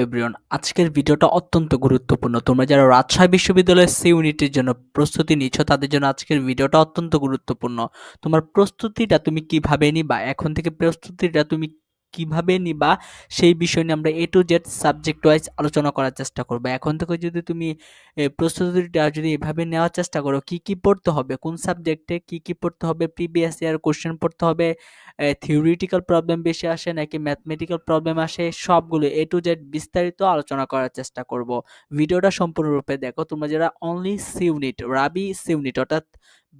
Everyone, আজকের ভিডিওটা অত্যন্ত গুরুত্বপূর্ণ। তোমরা যারা রাজশাহী বিশ্ববিদ্যালয়ের সি ইউনিটের জন্য প্রস্তুতি নিচ্ছ, তাদের জন্য আজকের ভিডিওটা অত্যন্ত গুরুত্বপূর্ণ। তোমার প্রস্তুতিটা তুমি কীভাবে নিবা, এখন থেকে প্রস্তুতিটা তুমি কীভাবে নিবা, সেই বিষয় নিয়ে আমরা A to Z subject wise আলোচনা করার চেষ্টা করব। এখন থেকে যদি তুমি প্রস্তুতিটা যদি এভাবে নেওয়ার চেষ্টা করো, কি কি পড়তে হবে, কোন সাবজেক্টে কি কি পড়তে হবে প্রিভিয়াস ইয়ার কোশ্চেন পড়তে হবে থিওরিটিক্যাল প্রবলেম বেশি আসে নাকি ম্যাথমেটিক্যাল প্রবলেম আসে, সবগুলো এ টু জেড বিস্তারিত আলোচনা করার চেষ্টা করব। ভিডিওটা সম্পূর্ণরূপে দেখো, তোমরা যারা only C unit Rabi C unit অর্থাৎ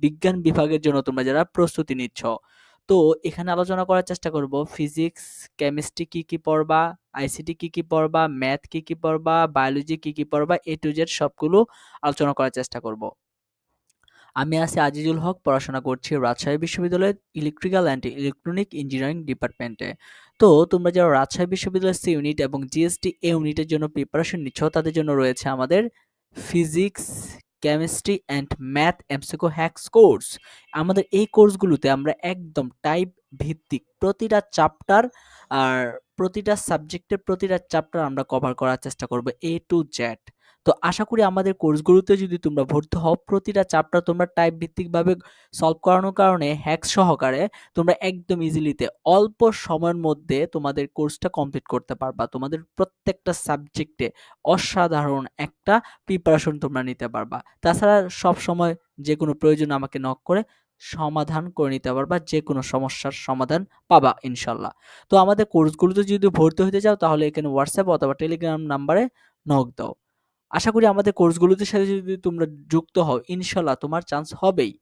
বিজ্ঞান বিভাগের জন্য তোমরা যারা প্রস্তুতি নিচ্ছ, তো এখানে আলোচনা করার চেষ্টা করব ফিজিক্স কেমিস্ট্রি কি কি পড়বা আইসিটি কি কি পড়বা ম্যাথ কি কি পড়বা বায়োলজি কি কি পড়বা এ টু জেড সবগুলো আলোচনা করার চেষ্টা করব। আমি আছি আজিজুল হক, পড়াশোনা করছি রাজশাহী বিশ্ববিদ্যালয়ের ইলেকট্রিক্যাল অ্যান্ড ইলেকট্রনিক ইঞ্জিনিয়ারিং ডিপার্টমেন্টে। তো তোমরা যারা রাজশাহী বিশ্ববিদ্যালয়ের সি ইউনিট এবং জিএসটি এ ইউনিটের জন্য প্রিপারেশন নিচ্ছ, তাদের জন্য রয়েছে আমাদের physics chemistry and math MCQ hacks course আমাদের এই কোর্সগুলোতে আমরা একদম টাইপ ভিত্তিক প্রতিটা চ্যাপ্টার আর প্রতিটা সাবজেক্টের প্রতিটা চ্যাপ্টার আমরা কভার করার চেষ্টা করব এ টু জেড তো আশা করি আমাদের কোর্সগুলোতে যদি তোমরা ভর্তি হও, প্রতিটা চাপটা তোমরা টাইপ ভিত্তিকভাবে সলভ করানোর কারণে হ্যাক সহকারে তোমরা একদম ইজিলিতে অল্প সময়ের মধ্যে তোমাদের কোর্সটা কমপ্লিট করতে পারবা। তোমাদের প্রত্যেকটা সাবজেক্টে অসাধারণ একটা প্রিপারেশন তোমরা নিতে পারবা। তাছাড়া সব সময় যে কোনো প্রয়োজন আমাকে নক করে সমাধান করে নিতে পারবা যে কোনো সমস্যার সমাধান পাবা ইনশাল্লাহ। তো আমাদের কোর্সগুলোতে যদি ভর্তি হতে চাও তাহলে এখানে হোয়াটসঅ্যাপ অথবা টেলিগ্রাম নাম্বারে নক দাও। আশা করি আমাদের কোর্সগুলোতে সাথে যদি তোমরা যুক্ত হও, ইনশাল্লাহ তোমার চান্স হবেই।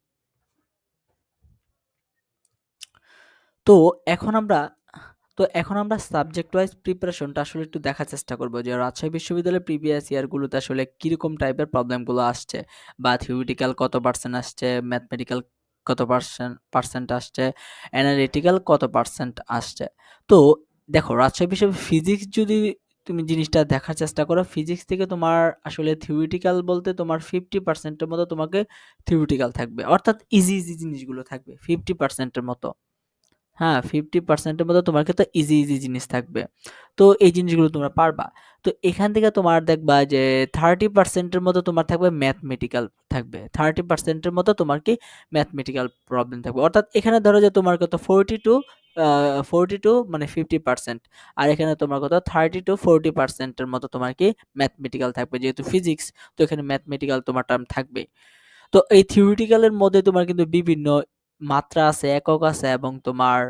তো এখন আমরা, তো এখন আমরা সাবজেক্ট ওয়াইজ প্রিপারেশনটা আসলে একটু দেখার চেষ্টা করব যে রাজশাহী বিশ্ববিদ্যালয়ের প্রিভিয়াস ইয়ারগুলোতে আসলে কীরকম টাইপের প্রবলেমগুলো আসছে বা থিওরিটিক্যাল কত পার্সেন্ট আসছে ম্যাথমেটিক্যাল কত পার্সেন্ট পার্সেন্ট আসছে অ্যানালিটিক্যাল কত পার্সেন্ট আসছে। তো দেখো, রাজশাহী বিশ্ববিদ্যালয় ফিজিক্স যদি তুমি জিনিসটা দেখার চেষ্টা করো। ফিজিক্স থেকে তোমার আসলে থিওরিটিক্যাল বলতে তোমার ফিফটি পার্সেন্টের মতো তোমাকে থিওরিটিক্যাল থাকবে। অর্থাৎ ইজি ইজি জিনিসগুলো থাকবে ফিফটি পার্সেন্টের মতো। হ্যাঁ ফিফটি পার্সেন্টের মতো তোমার ক্ষেত্রে ইজি ইজি জিনিস থাকবে। তো এই জিনিসগুলো তোমরা পারবা। তো এখান থেকে তোমার দেখবা যে থার্টি পার্সেন্টের মতো তোমার থাকবে ম্যাথমেটিক্যাল থাকবে। থার্টি পার্সেন্টের মতো তোমার কি ম্যাথমেটিক্যাল প্রবলেম থাকবে। অর্থাৎ এখানে ধরো যে তোমার কত ফোরটি টু ফোরটি টু মানে ফিফটি পার্সেন্ট আর এখানে তোমার কত থার্টি টু ফোরটি পার্সেন্টের মতো তোমার কি ম্যাথমেটিক্যাল থাকবে। যেহেতু ফিজিক্স তো এখানে ম্যাথমেটিক্যাল তোমার টার্ম থাকবে। তো এই থিওরিটিক্যালের মধ্যে তোমার কিন্তু বিভিন্ন মাত্রা আছে, একক আছে এবং তোমার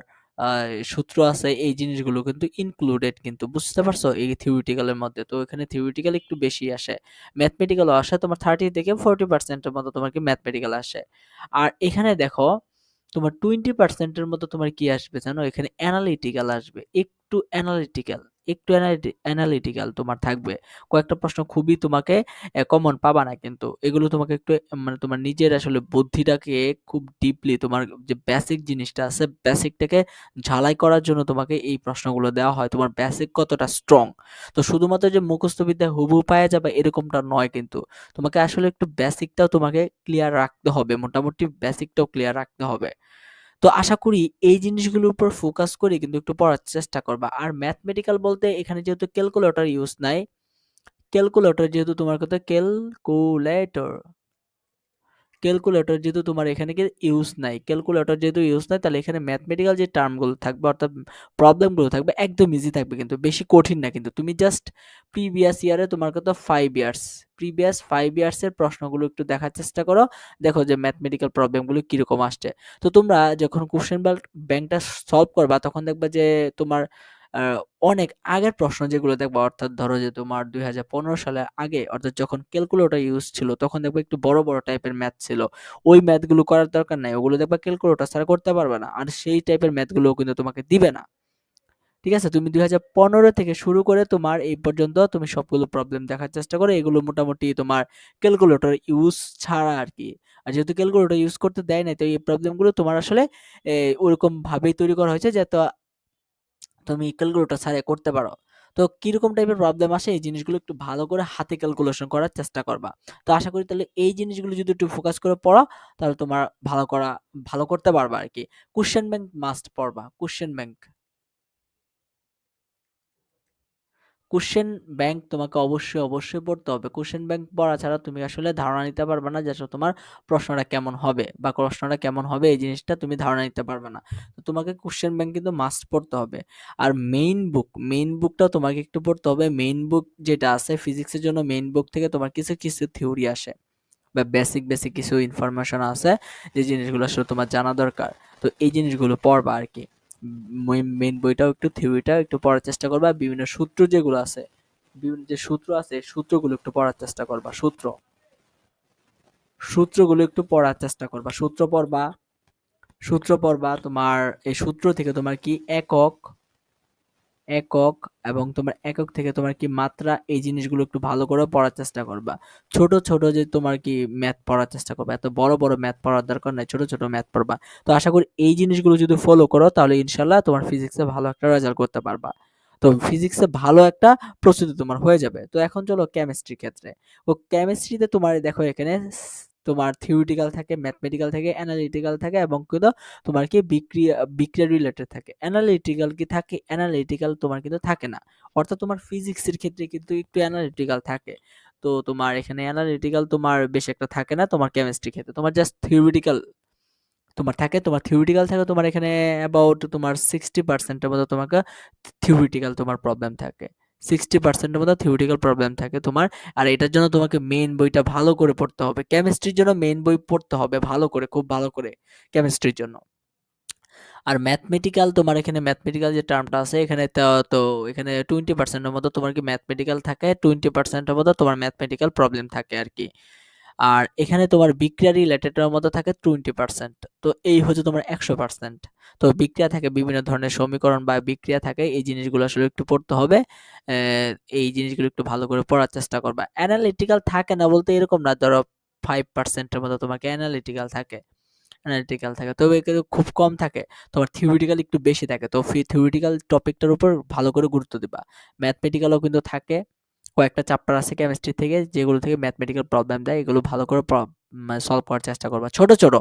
সূত্র আছে। এই জিনিসগুলো কিন্তু ইনক্লুডেড কিন্তু, বুঝতে পারছ? এই থিওরিটিক্যালের মধ্যে। তো এখানে থিওরিটিক্যাল একটু বেশি আসে। ম্যাথমেটিক্যালও আসে তোমার থার্টি থেকে ফোরটি পার্সেন্টের মতো তোমার কি ম্যাথমেটিক্যাল আসে। আর এখানে দেখো তোমার টোয়েন্টি পার্সেন্টের মতো তোমার কি আসবে জানো? এখানে অ্যানালিটিক্যাল আসবে একটু অ্যানালিটিক্যাল একটু অ্যানালিটিক্যাল তোমার থাকবে। কয়েকটা প্রশ্ন খুবই তোমাকে কমন পাবা না কিন্তু। এগুলো তোমাকে একটু মানে তোমার নিজের আসলে বুদ্ধিটাকে খুব ডিপলি তোমার যে বেসিক জিনিসটা আছে বেসিকটাকে ঝালাই করার জন্য তোমাকে এই প্রশ্নগুলো দেওয়া হয়। তোমার বেসিক কতটা স্ট্রং তো শুধুমাত্র যে মুখস্থবিদ্যা হুবু পাওয়া যাবে এরকমটা নয় কিন্তু। তোমাকে আসলে একটু বেসিকটাও তোমাকে ক্লিয়ার রাখতে হবে, মোটামুটি বেসিকটাও ক্লিয়ার রাখতে হবে। তো আশা করি এই জিনিসগুলোর উপর ফোকাস করে কিন্তু একটু পড়ার চেষ্টা করবা। আর ম্যাথমেটিক্যাল বলতে এখানে যেহেতু ক্যালকুলেটর ইউজ নাই ক্যালকুলেটর যেহেতু তোমার কথা ক্যালকুলেটর ক্যালকুলেটর যেহেতু তোমার এখানে কি ইউজ নাই ক্যালকুলেটর যেহেতু ইউজ নাই, তাহলে এখানে ম্যাথমেটিক্যাল যে টার্মগুলো থাকবে অর্থাৎ প্রবলেমগুলো থাকবে একদম ইজি থাকবে কিন্তু, বেশি কঠিন না কিন্তু। তুমি জাস্ট প্রিভিয়াস ইয়ারে তোমার কত ফাইভ ইয়ার্স প্রিভিয়াস ফাইভ ইয়ার্সের প্রশ্নগুলো একটু দেখার চেষ্টা করো, দেখো যে ম্যাথমেটিক্যাল প্রবলেমগুলো কীরকম আসছে। তো তোমরা যখন কোশ্চেন ব্যাংকটা সলভ করবা, তখন দেখবা যে তোমার অনেক আগের প্রশ্ন যেগুলো দেখবা, অর্থাৎ ধরো যে তোমার দুই সালে আগে, অর্থাৎ যখন ক্যালকুলেটর ইউজ ছিল, তখন দেখব একটু বড় বড় টাইপের ম্যাথ ছিল। ওই ম্যাথগুলো করার দরকার নাই, ওগুলো দেখবা ক্যালকুলেটর ছাড়া করতে পারবে না, আর সেই টাইপের ম্যাথগুলো কিন্তু তোমাকে দিবে না। ঠিক আছে? তুমি দুই হাজার পনেরো থেকে শুরু করে তোমার এই পর্যন্ত তুমি সবগুলো প্রবলেম দেখার চেষ্টা করো, এগুলো মোটামুটি তোমার ক্যালকুলেটর ইউজ ছাড়া আর কি। আর যেহেতু ক্যালকুলেটর ইউজ করতে দেয় নাই, তো এই প্রবলেমগুলো তোমার আসলে ওরকম ভাবেই তৈরি করা হয়েছে যে তুমি ক্যালকুলেটর ছাড়া করতে পারো। তো কীরকম টাইপের প্রবলেম আসে? এই জিনিসগুলো একটু ভালো করে হাতে ক্যালকুলেশন করার চেষ্টা করবা। তো আশা করি তাহলে এই জিনিসগুলো যদি একটু ফোকাস করে পড়ো, তাহলে তোমার ভালো করা, ভালো করতে পারবা আর কি। কোশ্চেন ব্যাংক মাস্ট পড়বা। কোশ্চেন ব্যাংক কোশ্চেন ব্যাংক তোমাকে অবশ্যই, অবশ্যই পড়তে হবে। কোশ্চেন ব্যাংক পড়া ছাড়া তুমি আসলে ধারণা নিতে পারবে না যে তোমার প্রশ্নটা কেমন হবে বা প্রশ্নটা কেমন হবে এই জিনিসটা তুমি ধারণা নিতে পারবে না। তো তোমাকে কোশ্চেন ব্যাংক কিন্তু মাস্ট পড়তে হবে। আর মেইন বুক, মেইন বুকটাও তোমাকে একটু পড়তে হবে। মেইন বুক যেটা আছে ফিজিক্সের জন্য মেইন বুক থেকে তোমার কিছু, কিছু থিওরি আসে বা বেসিক, বেসিক কিছু ইনফরমেশন আছে যে জিনিসগুলো আসলে তোমার জানা দরকার। তো এই জিনিসগুলো পড়বা আরকি। মেইন বইটাও একটু থিওরিটা একটু পড়ার চেষ্টা করবা। বিভিন্ন সূত্র যেগুলো আছে, বিভিন্ন যে সূত্র আছে সূত্রগুলো একটু পড়ার চেষ্টা করবা, সূত্র। সূত্রগুলো একটু পড়ার চেষ্টা করবা, সূত্র পড়বা। সূত্র পড়বা, তোমার এই সূত্র থেকে তোমার কি একক একক এবং তোমার একক থেকে তোমার কি মাত্রা এই জিনিসগুলো একটু ভালো করে পড়ার চেষ্টা করবা। ছোট ছোট যে তোমার কি ম্যাথ পড়ার চেষ্টা করবা, এত বড় বড় ম্যাথ পড়ার দরকার নাই, ছোট ছোট ম্যাথ পড়বা। তো আশা করি এই জিনিসগুলো যদি ফলো করো, তাহলে ইনশাল্লাহ তোমার ফিজিক্সে ভালো একটা রেজাল্ট করতে পারবা। তো ফিজিক্সে ভালো একটা প্রস্তুতি তোমার হয়ে যাবে। তো এখন চলো কেমিস্ট্রি ক্ষেত্রে। ও কেমিস্ট্রিতে তোমার দেখো এখানে তোমার থিওরিটিক্যাল থাকে ম্যাথমেটিক্যাল থাকে অ্যানালিটিক্যাল থাকে এবং কিন্তু তোমার কি বিক্রিয়া বিক্রিয়া রিলেটেড থাকে। অ্যানালিটিক্যাল কি থাকে অ্যানালিটিক্যাল তোমার কিন্তু থাকে না। অর্থাৎ তোমার ফিজিক্সের ক্ষেত্রে কিন্তু একটু অ্যানালিটিক্যাল থাকে। তো তোমার এখানে অ্যানালিটিক্যাল তোমার বেশি একটা থাকে না, তোমার কেমিস্ট্রি ক্ষেত্রে। তোমার জাস্ট থিওরিটিক্যাল তোমার থাকে, তোমার থিওরিটিক্যাল থাকে, তোমার এখানে অ্যাবাউট তোমার সিক্সটি পার্সেন্টের মতো তোমাকে থিওরিটিক্যাল তোমার প্রবলেম থাকে। সিক্সটি পার্সেন্টের মতো থিওরিটিক্যাল প্রবলেম থাকে তোমার। আর এটার জন্য তোমাকে মেন বইটা ভালো করে পড়তে হবে। কেমিস্ট্রির জন্য মেন বই পড়তে হবে ভালো করে, খুব ভালো করে কেমিস্ট্রির জন্য। আর ম্যাথমেটিক্যাল তোমার এখানে ম্যাথমেটিক্যাল যে টার্মটা আছে, এখানে তো এখানে টোয়েন্টি পার্সেন্টের মতো তোমার কি ম্যাথমেটিক্যাল থাকে টোয়েন্টি পার্সেন্টের মতো তোমার ম্যাথমেটিক্যাল প্রবলেম থাকে আর কি। আর এখানে তোমার বিক্রিয়া রিলেটেডের মধ্যে থাকে টোয়েন্টি পার্সেন্ট তো এই হচ্ছে তোমার একশো পার্সেন্ট তো বিক্রিয়া থাকে বিভিন্ন ধরনের সমীকরণ বা বিক্রিয়া থাকে, এই জিনিসগুলো আসলে একটু পড়তে হবে এই জিনিসগুলো একটু ভালো করে পড়ার চেষ্টা করবা। অ্যানালিটিক্যাল থাকে না বলতে এরকম না, ধরো ফাইভ পার্সেন্টের মতো তোমাকে অ্যানালিটিক্যাল থাকে অ্যানালিটিক্যাল থাকে, তবে কিন্তু খুব কম থাকে, তোমার থিওরিটিক্যাল একটু বেশি থাকে, তো থিওরিটিক্যাল টপিকটার উপর ভালো করে গুরুত্ব দিবা। ম্যাথমেটিক্যালও কিন্তু থাকে কয়েকটা চ্যাপ্টার আছে কেমিস্ট্রি থেকে যেগুলো থেকে ম্যাথমেটিক্যাল প্রবলেম দেয়, এগুলো ভালো করে সলভ করার চেষ্টা করবা। ছোট ছোট,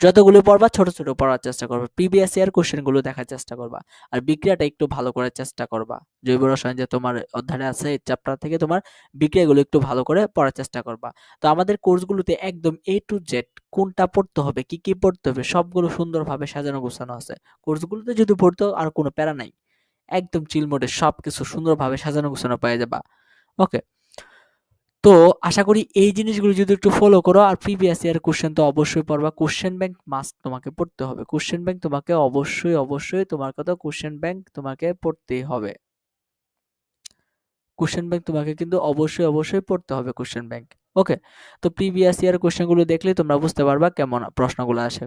যতগুলো পড়বা, ছোট ছোট পড়ার চেষ্টা করবা। প্রিভিয়াস ইয়ার কোশ্চেনগুলো দেখার চেষ্টা করবা। আর বিক্রিয়াটা একটু ভালো করার চেষ্টা করবা। জৈব রসায়ন যে তোমার অধ্যায়ে আছে, এই চ্যাপ্টার থেকে তোমার বিক্রিয়াগুলো একটু ভালো করে পড়ার চেষ্টা করবা। তো আমাদের কোর্সগুলোতে একদম এ টু জেড কোনটা পড়তে হবে, কি কি পড়তে হবে, সবগুলো সুন্দরভাবে সাজানো, গোছানো আছে। কোর্সগুলোতে যদি পড়তো আর কোনো প্যারা নাই। একদম চিল মোডে সব কিছু সুন্দরভাবে সাজানো, গোছানো পেয়ে যাবা। ওকে তো আশা করি এই জিনিসগুলো যদি একটু ফলো করো, আর প্রিভিয়াস ইয়ার কোশ্চেন তো অবশ্যই পড়বা। কোশ্চেন ব্যাংক মাস্ট তোমাকে পড়তে হবে। কোশ্চেন ব্যাংক তোমাকে অবশ্যই অবশ্যই তোমার কথা কোশ্চেন ব্যাংক তোমাকে পড়তেই হবে। কোশ্চেন ব্যাংক তোমাকে কিন্তু অবশ্যই অবশ্যই পড়তে হবে কোশ্চেন ব্যাংক ওকে তো প্রিভিয়াস ইয়ার কোশ্চেনগুলো দেখলে তোমরা বুঝতে পারবা কেমন প্রশ্নগুলো আসে।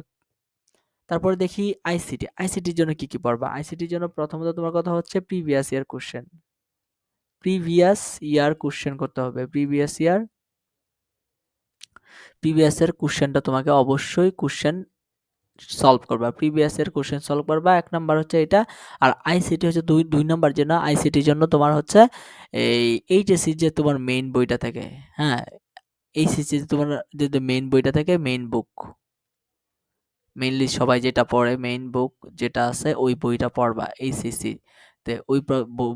তারপরে দেখি আইসিটি আইসিটির জন্য কি কি পড়বা? আইসিটির জন্য প্রথমত তোমার কথা হচ্ছে previous year question previous year question করতে হবে। প্রিভিয়াস ইয়ার প্রিভিয়াস এর কোশ্চেনটা তোমাকে অবশ্যই কোশ্চেন সলভ করবা। প্রিভিয়াস এর কোশ্চেন সলভ করবা এক নাম্বার হচ্ছে এটা। আর আইসিটি হচ্ছে দুই দুই নাম্বার জন্য আইসিটির জন্য তোমার হচ্ছে এই এইচএসসি যে তোমার মেইন বইটা থাকে হ্যাঁ? এইচএসসি তোমার যে মেইন বইটা থাকে মেইন বুক মেইনলি সবাই যেটা পড়ে মেইন বুক যেটা আছে, ওই বইটা পড়বা এইচএসসি তে ওই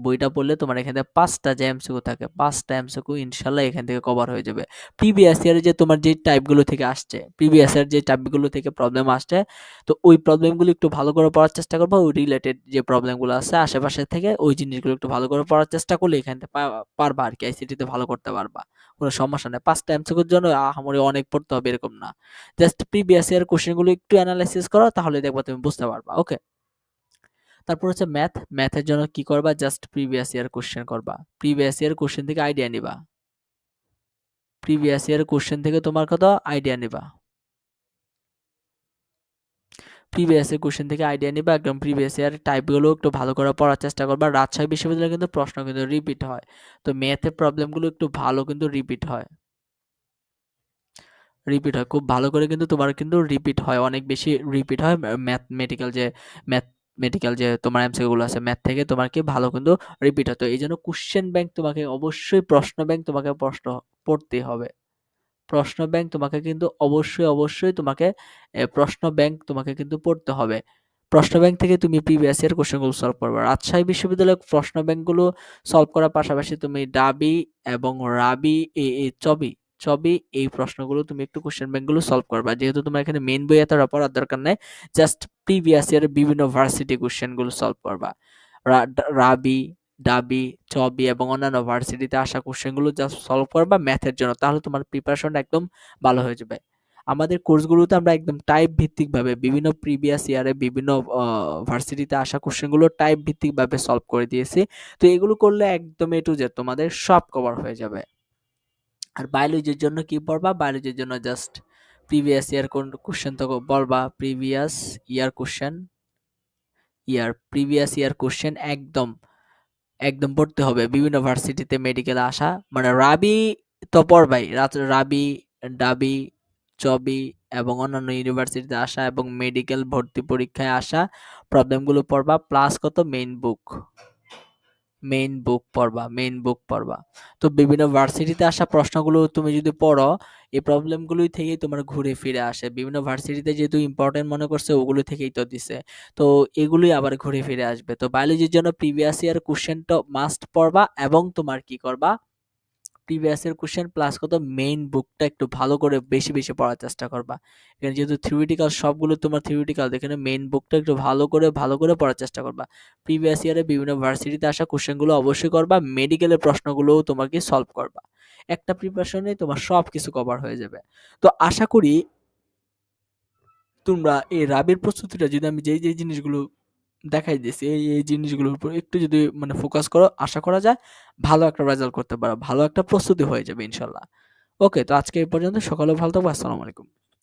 বইটা পড়লে তোমার এখানে পাঁচটা যে এমসিকিউ থাকে। পাঁচটা এমসিকিউ ইনশাল্লাহ এখান থেকে কভার হয়ে যাবে। প্রিভিয়াস ইয়ারে যে তোমার যে টাইপগুলো থেকে আসছে প্রিভিয়াস ইয়ার যে টাইপগুলো থেকে প্রবলেম আসছে, তো ওই প্রবলেমগুলো একটু ভালো করে পড়ার চেষ্টা করব। ওই রিলেটেড যে প্রবলেমগুলো আছে, আশেপাশে থেকে ওই জিনিসগুলো একটু ভালো করে পড়ার চেষ্টা করলে এখান থেকে পারবা আর কি আইসিটিতে ভালো করতে পারবা। কোনো সমস্যা নেই। পাঁচটা এমসিকিউর জন্য আহামরি অনেক পড়তে হবে এরকম না। জাস্ট প্রিভিয়াস ইয়ার কোশ্চেনগুলো একটু অ্যানালাইসিস করো, তাহলে দেখবা তুমি বুঝতে পারবা। ওকে তারপর হচ্ছে ম্যাথ ম্যাথের জন্য কি করবা? জাস্ট প্রিভিয়াস ইয়ার কোশ্চেন করবা। প্রিভিয়াস ইয়ার কোশ্চেন থেকে আইডিয়া নিবা। প্রিভিয়াস ইয়ার কোশ্চেন থেকে তোমার কত? আইডিয়া নিবা। প্রিভিয়াস ইয়ার কোশ্চেন থেকে আইডিয়া নিবা। একদম প্রিভিয়াস ইয়ার টাইপগুলো একটু ভালো করে পড়ার চেষ্টা করবা। রাজশাহী বিশ্ববিদ্যালয়ে কিন্তু প্রশ্ন কিন্তু রিপিট হয়। তো ম্যাথের প্রবলেমগুলো একটু ভালো কিন্তু রিপিট হয়। রিপিট হয়। খুব ভালো করে কিন্তু তোমার কিন্তু রিপিট হয়। অনেক বেশি রিপিট হয় ম্যাথমেটিক্যাল যে ম্যাথ মেডিকেল যে তোমার এমসিকিউগুলো আছে ম্যাথ থেকে তোমার কি ভালো কিন্তু রিপিট হতো এই জন্য কোশ্চেন ব্যাংক তোমাকে অবশ্যই প্রশ্ন ব্যাংক তোমাকে প্রশ্ন পড়তে হবে। প্রশ্ন ব্যাংক তোমাকে কিন্তু অবশ্যই অবশ্যই তোমাকে প্রশ্ন ব্যাংক তোমাকে কিন্তু পড়তে হবে। প্রশ্ন ব্যাংক থেকে তুমি প্রিভিয়াস ইয়ার কোশ্চেনগুলো সলভ করবে। রাজশাহী বিশ্ববিদ্যালয়ের প্রশ্ন ব্যাংকগুলো সলভ করার পাশাপাশি তুমি ডাবি এবং রাবি এ এ চবি চবি এই প্রশ্নগুলো তুমি একটু কোশ্চেন ব্যাংকগুলো সলভ করবা। যেহেতু তোমার এখানে মেন বই এত পড়ার দরকার নাই জাস্ট প্রিভিয়াস ইয়ারের বিভিন্ন ভার্সিটি কোশ্চেনগুলো সলভ করবা। রাবি, ডাবি, চবি এবং অন্যান্য ভার্সিটিতে আসা কোশ্চেনগুলো জাস্ট সলভ করবা ম্যাথের জন্য, তাহলে তোমার প্রিপারেশন একদম ভালো হয়ে যাবে। আমাদের কোর্সগুলোতে আমরা একদম টাইপ ভিত্তিকভাবে বিভিন্ন প্রিভিয়াস ইয়ারে বিভিন্ন ভার্সিটিতে আসা কোশ্চেনগুলো টাইপ ভিত্তিকভাবে সলভ করে দিয়েছি। তো এগুলো করলে একদম এ টু তোমাদের সব কভার হয়ে যাবে। আর বায়োলজির জন্য কি পড়বা? বায়োলজির জন্য জাস্ট প্রিভিয়াস ইয়ার কোন কোশ্চেন তো বলবা। Previous year question year previous year question একদম একদম পড়তে হবে। বিভিন্ন ভার্সিটিতে মেডিকেল আসা মানে রাবি তো পড়বাই। রাবি, ডাবি, চবি এবং অন্যান্য ইউনিভার্সিটিতে আসা এবং মেডিকেল ভর্তি পরীক্ষায় আসা প্রবলেমগুলো পড়বা। প্লাস কত? মেইন বুক মেইন বুক পড়বা মেইন বুক পড়বা। তো বিভিন্ন ভার্সিটিতে আসা প্রশ্নগুলো তুমি যদি পড়ো, এই প্রবলেমগুলোই থেকেই তোমার ঘুরে ফিরে আসে। বিভিন্ন ভার্সিটিতে যেহেতু ইম্পর্টেন্ট মনে করছে, ওগুলো থেকেই তো দিছে। তো এগুলোই আবার ঘুরে ফিরে আসবে। তো বায়োলজির জন্য প্রিভিয়াস ইয়ার কোশ্চেনটা মাস্ট পড়বা এবং তোমার কি করবা? প্রিভিয়াস ইয়ার কোশ্চেন প্লাস কত মেইন বুকটা একটু ভালো করে বেশি বেশি পড়ার চেষ্টা করবা। এখানে যেহেতু থিওরিটিক্যাল সবগুলো তোমার থিওরিটিক্যাল এখানে মেইন বুকটা একটু ভালো করে ভালো করে পড়ার চেষ্টা করবা। প্রিভিয়াস ইয়ারে বিভিন্ন ভার্সিটিতে আসা কোশ্চেনগুলো অবশ্যই করবা মেডিকেলের প্রশ্নগুলোও তোমাকে সলভ করবা। একটা প্রিপারেশনে তোমার সব কিছু কভার হয়ে যাবে। তো আশা করি তোমরা এই রাবির প্রস্তুতিটা যদি আমি যেই যেই জিনিসগুলো দেখাই দিয়েছি। এই এই জিনিসগুলোর উপর একটু যদি মানে ফোকাস করো, আশা করা যায় ভালো একটা রেজাল্ট করতে পারো, ভালো একটা প্রস্তুতি হয়ে যাবে ইনশাল্লাহ। ওকে তো আজকে এই পর্যন্ত। সকালে ভালো থাকব আসসালামু আলাইকুম।